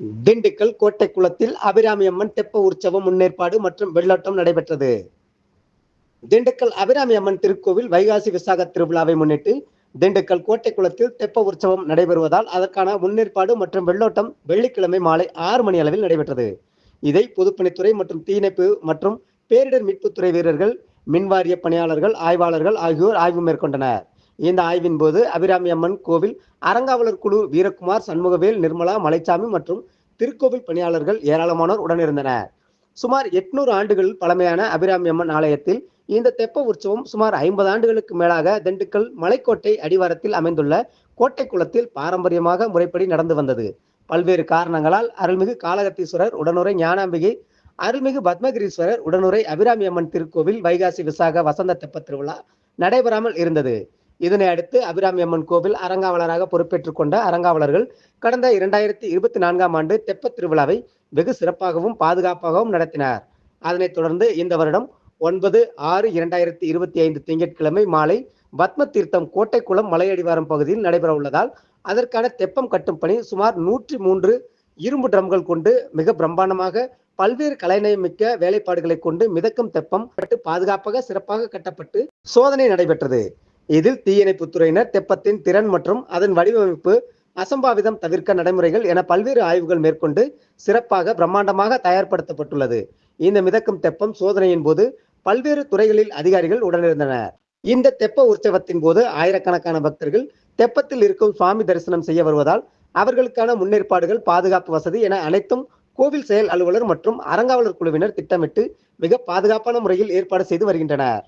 திண்டுக்கல் கோட்டை குளத்தில் அபிராமி அம்மன் தெப்ப உற்சவம் முன்னேற்பாடு மற்றும் வெள்ளோட்டம் நடைபெற்றது. திண்டுக்கல் அபிராமி அம்மன் திருக்கோவில் வைகாசி விசாக திருவிழாவை முன்னிட்டு திண்டுக்கல் கோட்டை குளத்தில் தெப்ப உற்சவம் நடைபெறுவதால் அதற்கான முன்னேற்பாடு மற்றும் வெள்ளோட்டம் வெள்ளிக்கிழமை மாலை ஆறு மணி அளவில் நடைபெற்றது. இதை பொதுப்பணித்துறை மற்றும் தீயணைப்பு மற்றும் பேரிடர் மீட்புத்துறை வீரர்கள் மின்வாரிய பணியாளர்கள் ஆய்வாளர்கள் ஆகியோர் ஆய்வு மேற்கொண்டனர். இந்த ஆய்வின் போது அபிராமி அம்மன் கோவில் அறங்காவலர் குழு வீரகுமார் சண்முகவேல் நிர்மலா மலைச்சாமி மற்றும் திருக்கோவில் பணியாளர்கள் ஏராளமானோர் உடனிருந்தனர். சுமார் எட்நூறு ஆண்டுகள் பழமையான அபிராமி அம்மன் ஆலயத்தில் இந்த தெப்ப உற்சவம் சுமார் ஐம்பது ஆண்டுகளுக்கு மேலாக திண்டுக்கல் மலைக்கோட்டை அடிவாரத்தில் அமைந்துள்ள கோட்டை குளத்தில் பாரம்பரியமாக முறைப்படி நடந்து வந்தது. பல்வேறு காரணங்களால் அருள்மிகு காலகத்தீஸ்வரர் உடனுரை ஞானாம்பிகை அருள்மிகு பத்மகிரீஸ்வரர் உடனுரை அபிராமி அம்மன் திருக்கோவில் வைகாசி விசாக வசந்த தெப்ப திருவிழா நடைபெறாமல் இருந்தது. இதனை அடுத்து அபிராமி அம்மன் கோவில் அரங்காவலராக பொறுப்பேற்றுக் கொண்ட அறங்காவலர்கள் கடந்த இரண்டாயிரத்தி இருபத்தி நான்காம் ஆண்டு தெப்பத் திருவிழாவை வெகு சிறப்பாகவும் பாதுகாப்பாகவும் நடத்தினார். அதனைத் தொடர்ந்து இந்த வருடம் ஒன்பது ஆறு இரண்டாயிரத்தி இருபத்தி ஐந்து திங்கட்கிழமை மாலை பத்ம தீர்த்தம் கோட்டைக்குளம் மலையடிவாரம் பகுதியில் நடைபெற உள்ளதால் அதற்கான தெப்பம் கட்டும் பணி சுமார் நூற்றி மூன்று இரும்பு ட்ரம்கள் கொண்டு மிக பிரம்மாண்டமாக பல்வேறு கலைநயமிக்க வேலைப்பாடுகளை கொண்டு மிதக்கும் தெப்பம் பாதுகாப்பாக சிறப்பாக கட்டப்பட்டு சோதனை நடைபெற்றது. இதில் தீயணைப்புத் துறையினர் தெப்பத்தின் திறன் மற்றும் அதன் வடிவமைப்பு அசம்பாவிதம் தவிர்க்க நடைமுறைகள் என பல்வேறு ஆய்வுகள் மேற்கொண்டு சிறப்பாக பிரம்மாண்டமாக தயார்படுத்தப்பட்டுள்ளது. இந்த மிதக்கும் தெப்பம் சோதனையின் போது பல்வேறு துறைகளில் அதிகாரிகள் உடனிருந்தனர். இந்த தெப்ப உற்சவத்தின் போது ஆயிரக்கணக்கான பக்தர்கள் தெப்பத்தில் இருக்கும் சுவாமி தரிசனம் செய்ய வருவதால் அவர்களுக்கான முன்னேற்பாடுகள் பாதுகாப்பு வசதி என அனைத்தும் கோவில் செயல் அலுவலர் மற்றும் அறங்காவலர் குழுவினர் திட்டமிட்டு மிக பாதுகாப்பான முறையில் ஏற்பாடு செய்து வருகின்றனர்.